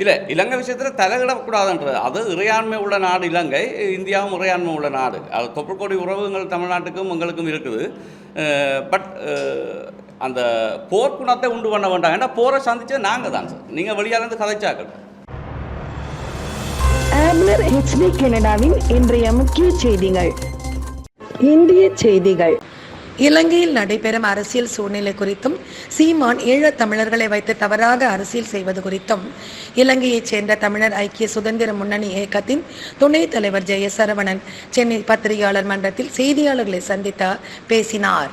இல்லை இலங்கை விஷயத்தில் தலையிடக்கூடாதுன்றது அது இறையாண்மை உள்ள நாடு இலங்கை இந்தியாவும் இறையாண்மை உள்ள நாடு. அது தொப்புள்கொடி உறவுகள் தமிழ்நாட்டுக்கும் எங்களுக்கும் இருக்குது. பட் அந்த போர்க்குணத்தை உண்டு பண்ண வேண்டாம். ஏன்னா போரை சந்திச்சது நாங்கள் தான் சார் நீங்கள் வெளியாலேருந்து கதைச்சாக்கள். ஆம்னர் ஹெச்டி கனடாவின் இன்றைய முக்கிய செய்திகள். இந்திய செய்திகள். இலங்கையில் நடைபெறும் அரசியல் சூழ்நிலை குறித்தும் சீமான் ஈழ தமிழர்களை வைத்து தவறாக அரசியல் செய்வது குறித்தும் இலங்கையைச் சேர்ந்த தமிழர் ஐக்கிய சுதந்திர முன்னணி இயக்கத்தின் துணைத் தலைவர் ஜெய சரவணன் சென்னை பத்திரிகையாளர் மன்றத்தில் செய்தியாளர்களை சந்தித்து பேசினார்.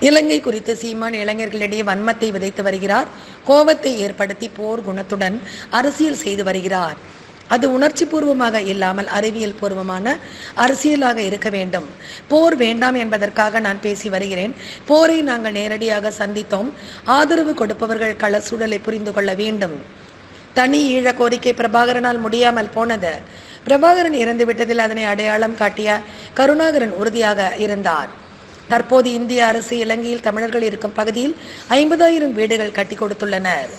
இலங்கை குறித்து சீமான் இளைஞர்களிடையே வன்மத்தை விதைத்து வருகிறார் கோபத்தை ஏற்படுத்தி போர் குணத்துடன் அரசியல் செய்து வருகிறார். அது உணர்ச்சி பூர்வமாக இல்லாமல் அறிவியல் பூர்வமான அரசியலாக இருக்க வேண்டும். போர் வேண்டாம் என்பதற்காக நான் பேசி வருகிறேன். போரை நாங்கள் நேரடியாக சந்தித்தோம். ஆதரவு கொடுப்பவர்கள் கள சூழலை புரிந்து கொள்ள வேண்டும். தனி ஈழ கோரிக்கை பிரபாகரனால் முடியாமல் போனது. பிரபாகரன் இறந்து விட்டதில் அதனை அடையாளம் காட்டிய கருணாகரன் உறுதியாக இருந்தார். தற்போது இந்திய அரசு இலங்கையில் தமிழர்கள் இருக்கும் பகுதியில் ஐம்பதாயிரம் வீடுகள் கட்டி கொடுத்துள்ளனர்.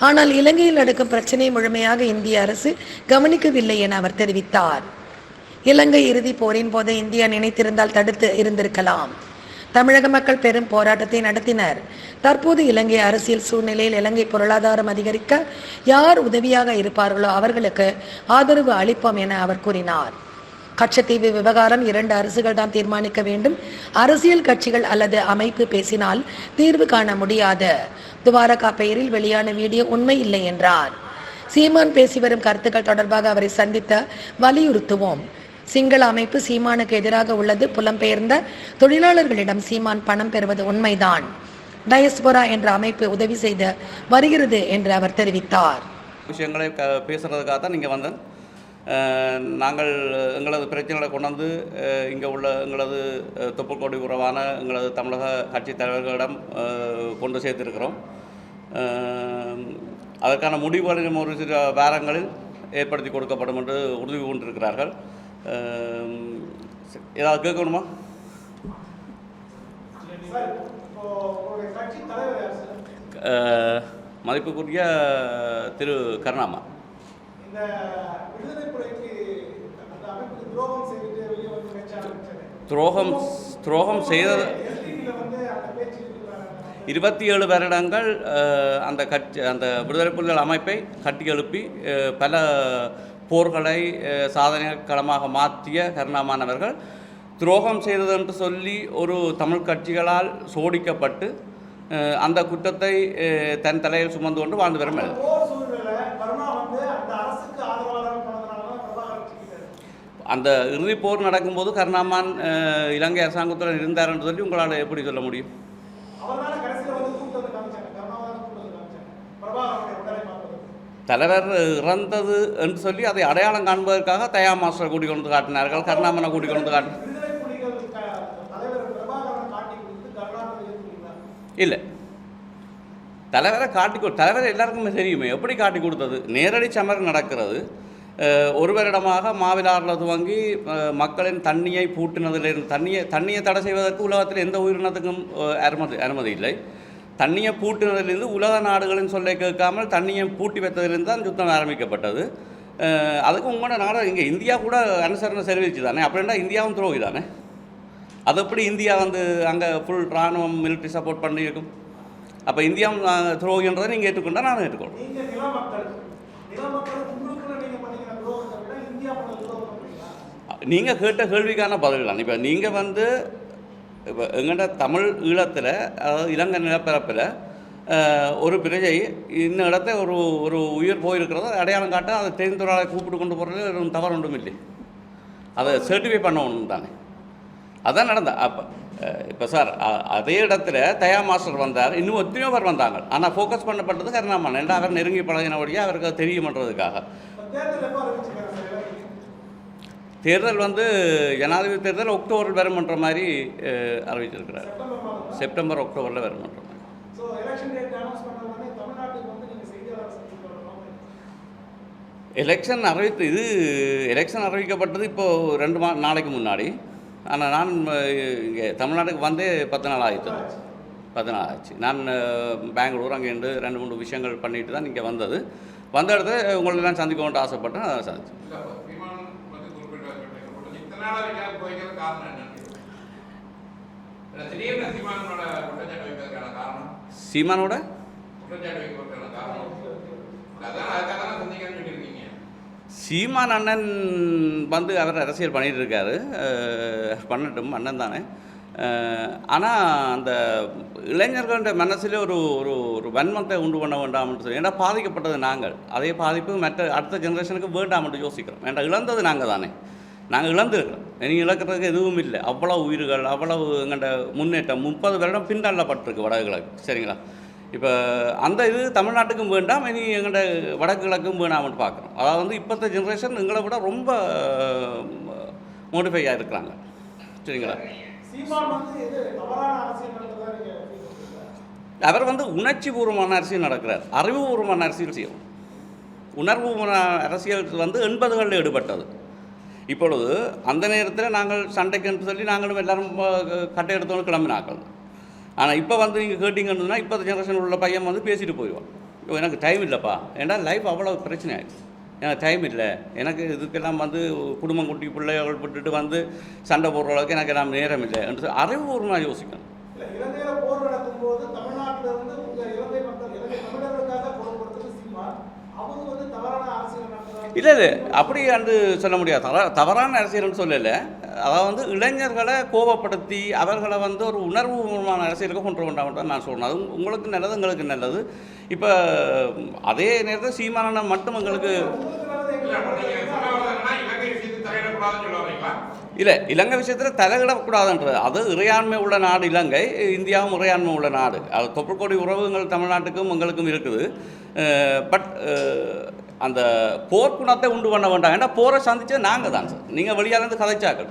ஆனால் இலங்கையில் நடக்கும் பிரச்சனை முழுமையாக இந்திய அரசு கவனிக்கவில்லை என அவர் தெரிவித்தார். இலங்கை இறுதிப் போரின் போது இந்தியா நினைத்திருந்தால் தடுத்து இருந்திருக்கலாம். தமிழக மக்கள் பெரும் போராட்டத்தை நடத்தினர். தற்போது இலங்கை அரசியல் சூழ்நிலையில் இலங்கை பொருளாதாரம் அதிகரிக்க யார் உதவியாக இருப்பார்களோ அவர்களுக்கு ஆதரவு அளிப்போம் என அவர் கூறினார். கச்சத்தீவு விவகாரம் இரண்டு அரசுகள் தான் தீர்மானிக்க வேண்டும். அரசியல் கட்சிகள் அல்லது அமைப்பு பேசினால் தீர்வு காண முடியாது. துவாரகா பெயரில் வெளியான வீடியோ உண்மை இல்லை என்றார். சீமான் பேசி வரும் கருத்துக்கள் தொடர்பாக அவரை சந்தித்த வலியுறுத்துவோம். சிங்கள அமைப்பு சீமானுக்கு எதிராக உள்ளது புலம்பெயர்ந்த தொழிலாளர்களிடம் சீமான் பணம் பெறுவது உண்மைதான். டயஸ்போரா என்ற அமைப்பு உதவி செய்து வருகிறது என்று அவர் தெரிவித்தார். விஷயங்களை பேசுறதுக்காக தான் நீங்கள் வந்தேன். நாங்கள் எங்களது பிரச்சனைகளை கொண்டாந்து இங்கே உள்ள எங்களது அஹ், தொப்புள்கொடி உறவான எங்களது தமிழக கட்சித் தலைவர்களிடம் கொண்டு சேர்த்திருக்கிறோம். அதற்கான முடிவுகளிலும் ஒரு சில வாரங்களில் ஏற்படுத்தி கொடுக்கப்படும் என்று உறுதி கொண்டிருக்கிறார்கள் ஏதாவது கேட்கணுமா? மதிப்புக்குரிய திரு கருணாமா. இந்த விடுதலை புலிக்கு அந்த அமைப்புக்கு துரோகம் செய்துட்டு வெளியே வந்து பேச்ச ஆரம்பிச்சது. துரோகம் துரோகம் செய்தது இருபத்தி ஏழு வருடங்கள் அந்த கட்சி அந்த விடுதலை புலிகள் அமைப்பை கட்டி எழுப்பி பல போர்களை சாதனை களமாக மாற்றிய கருணாமானவர்கள் துரோகம் செய்தது என்று சொல்லி ஒரு தமிழ் கட்சிகளால் சோடிக்கப்பட்டு அந்த குற்றத்தை தன் தலையில் சுமந்து கொண்டு வாழ்ந்து வரும் மனிதர். போர் சூழ்நிலை கருணா வந்து அந்த அரசுக்கு சிக்கிட்டாரு அந்த இறுதிப் போர் நடக்கும்போது கருணாமான் இலங்கை அரசாங்கத்துடன் இருந்தார் என்று சொல்லி உங்களால் எப்படி சொல்ல முடியும்? தலைவர் இறந்தது என்று சொல்லி அதை அடையாளம் காண்பதற்காக தயா மாஸ்டர் கூட்டிக் கொண்டு காட்டினார்கள். கருணாமனை கூட்டிக் கொண்டு காட்டினார் விடுதலை புலிகள் க- தலைவர் பிரபாகரன் காட்டி கொடுத்து கருணாவை ஏற்றுக்கீங்களா இல்லை தலைவரை காட்டி கொடு தலைவரை எல்லாருக்குமே தெரியுமே. எப்படி காட்டி கொடுத்தது? நேரடி சமரம் நடக்கிறது. ஒருவரிடமாக ஒரு வருடமாக மாவிலாறில் துவங்கி மக்களின் தண்ணியை பூட்டினதிலிருந்து தண்ணியை தண்ணியை தடை செய்வதற்கு உலகத்தில் எந்த உயிரினத்துக்கும் அனுமதி அனுமதி இல்லை. தண்ணியை பூட்டினதிலிருந்து உலக நாடுகளின் சொல்லை கேட்காமல் தண்ணியை பூட்டி வைத்ததிலிருந்து தான் யுத்தம் ஆரம்பிக்கப்பட்டது. அதுக்கு உங்களோட நாடு இங்கே இந்தியா கூட அனுசரணை செலவிச்சு தானே? அப்படின்னா இந்தியாவும் துரோகி தானே? அது எப்படி இந்தியா வந்து அங்கே ஃபுல் இராணுவம் மிலிட்ரி சப்போர்ட் பண்ணியிருக்கும்? அப்போ இந்தியாவும் அஹ், துரோகின்றதை நீங்கள் ஏற்றுக்கொண்டா நான் ஏற்றுக்கொள்ளும் நீங்க நில மக்கள் நில மக்கள் உங்களுக்குன்னு நீங்க பண்ணிக்கிற துரோகத்தை விட இந்தியா பண்ண துரோகம் பண்றீங்களா நீங்கள் கேட்ட கேள்விக்கான பதில் தான். இப்போ நீங்கள் வந்து இப்போ எங்கள்கிட்ட தமிழ் ஈழத்தில் அதாவது இலங்கை நிலப்பரப்பில் ஒரு பிரஜை இந்த இடத்த ஒரு ஒரு உயிர் போயிருக்கிறத அடையாளம் காட்ட அதை தெரிந்தொராளை கூப்பிட்டு கொண்டு போகிறது ஒரு தவறு ஒன்றும் இல்லை. அதை சர்டிஃபை பண்ண ஒன்று தானே. அதான் நடந்த அப்போ இப்போ சார் அதே இடத்துல தயா மாஸ்டர் வந்தார் இன்னும் எத்தனையோ பேர் வந்தாங்க. ஆனால் ஃபோக்கஸ் பண்ணப்பட்டது கருணாமன். ஏன்னா அவர் நெருங்கி பழகினபடியே அவருக்கு அது தெரியுமன்றதுக்காக. தேர்தல் வந்து ஜனாதிபதி தேர்தல் அக்டோபரில் வருமன்ற மாதிரி அறிவிச்சிருக்கிறார். செப்டம்பர் அக்டோபரில் வருமன்ற மாதிரி. எலெக்ஷன் எலெக்ஷன் அறிவித்து இது எலெக்ஷன் அறிவிக்கப்பட்டது இப்போது ரெண்டு மா நாளைக்கு முன்னாடி. ஆனால் நான் இங்கே தமிழ்நாட்டுக்கு வந்து பத்து நாள் ஆயிடுச்சு பத்து நாள் ஆச்சு. நான் பெங்களூர் அங்கேருந்து ரெண்டு மூணு விஷயங்கள் பண்ணிட்டு தான் இங்கே வந்தது. வந்த இடத்துல உங்களெல்லாம் சந்திக்கணும்னு ஆசைப்பட்டேன் அதை சந்திச்சு சீமானோட? சீமான் அண்ணன் வந்து அவர் அரசியல் பண்ணிகிட்டு இருக்காரு பண்ணட்டும் அண்ணன் தானே. ஆனால் அந்த இளைஞர்கள்ன்ற மனசிலே ஒரு ஒரு ஒரு வன்மத்தை உண்டு பண்ண வேண்டாம்னு சொல்லி ஏன்னா பாதிக்கப்பட்டது நாங்கள். அதே பாதிப்பு மற்ற அடுத்த ஜென்ரேஷனுக்கு வேண்டாம்னு யோசிக்கிறோம். ஏன்னா இழந்தது நாங்கள் தானே. நாங்கள் இழந்திருக்கிறோம். இனி இழக்கிறதுக்கு எதுவும் இல்லை. அவ்வளவு உயிர்கள் அவ்வளவு எங்கள்கிட்ட முன்னேற்றம் முப்பது வருடம் பின்தள்ளப்பட்டிருக்கு வடகிழக்கு. சரிங்களா? இப்போ அந்த இது தமிழ்நாட்டுக்கும் வேண்டாம் இனி எங்கள்கிட்ட வடக்கு கிழக்கும் வேணாம்னு பார்க்குறோம். அதாவது வந்து இப்போத்த ஜென்ரேஷன் எங்களை விட ரொம்ப மோடிஃபை ஆகிருக்கிறாங்க சரிங்களா? அவர் வந்து உணர்ச்சி பூர்வமான அரசியல் நடக்கிறார். அறிவுபூர்வமான அரசியல் செய்யும் உணர்வுபூர்வமான அரசியல் வந்து எண்பதுகளில் ஈடுபட்டது. இப்பொழுது அந்த நேரத்தில் நாங்கள் சண்டைக்கு சொல்லி நாங்களும் எல்லாரும் கட்டை எடுத்தோன்னு கிளம்பினாக்கள் ஆனால் இப்போ வந்து நீங்கள் கேட்டிங்கன்னா இப்போ ஜென்ரேஷன் உள்ள பையன் வந்து பேசிட்டு போயிடுவான். இப்போ எனக்கு டைம் இல்லைப்பா. ஏன்னா லைஃப் அவ்வளோ பிரச்சனை ஆகிடுச்சு எனக்கு டைம் இல்லை. எனக்கு இதுக்கெல்லாம் வந்து குடும்பம் குட்டி பிள்ளைகள் விட்டுட்டு வந்து சண்டை போடுற அளவுக்கு எனக்கு எல்லாம் நேரம் இல்லை. என்று அறிவுபூர்வமாக யோசிக்கணும் இல்ல இலங்கையில போர் நடக்கும்போது தமிழ்நாட்டுல இருந்து உங்க இலங்கை மக்கள் இலங்கை தமிழர்களுக்காக குரல் கொடுத்தது சீமான் அவங்க வந்து தவறான அரசியல் நடந்ததா இல்லை இல்லை. அப்படி அன்று சொல்ல முடியாது. தவற தவறான அரசியல்னு சொல்லலை. அதாவது வந்து இளைஞர்களை கோபப்படுத்தி அவர்களை வந்து ஒரு உணர்வுபூர்வமான அரசியலுக்கு கொண்டு வேண்டாம் தான் நான் சொல்றேன். அது உங்களுக்கு நல்லது எங்களுக்கு நல்லது. இப்போ அதே நேரத்தில் சீமானன் மட்டும் எங்களுக்கு உங்களுக்கு நல்லது இல்ல, அப்ப நீங்க எங்களுக்கு சொல்ல வர்றதுன்னா இலங்கை விஷயத்தை தலையிடக்கூடாதுன்னு சொல்ல வரீங்களா இல்லை இலங்கை விஷயத்தில் தலையிடக்கூடாதுன்றது அது இறையாண்மை உள்ள நாடு இலங்கை இந்தியாவும் இறையாண்மை உள்ள நாடு அது தொப்புள்கொடி உறவுகள் தமிழ்நாட்டுக்கும் எங்களுக்கும் இருக்குது பட் அந்த போர்க்குணத்தை உண்டு பண்ண வேண்டாம் ஏன்னா போரை சந்திச்சது நாங்கள் தான் சார் நீங்கள் வெளியாலேருந்து கதைச்சாக்கள்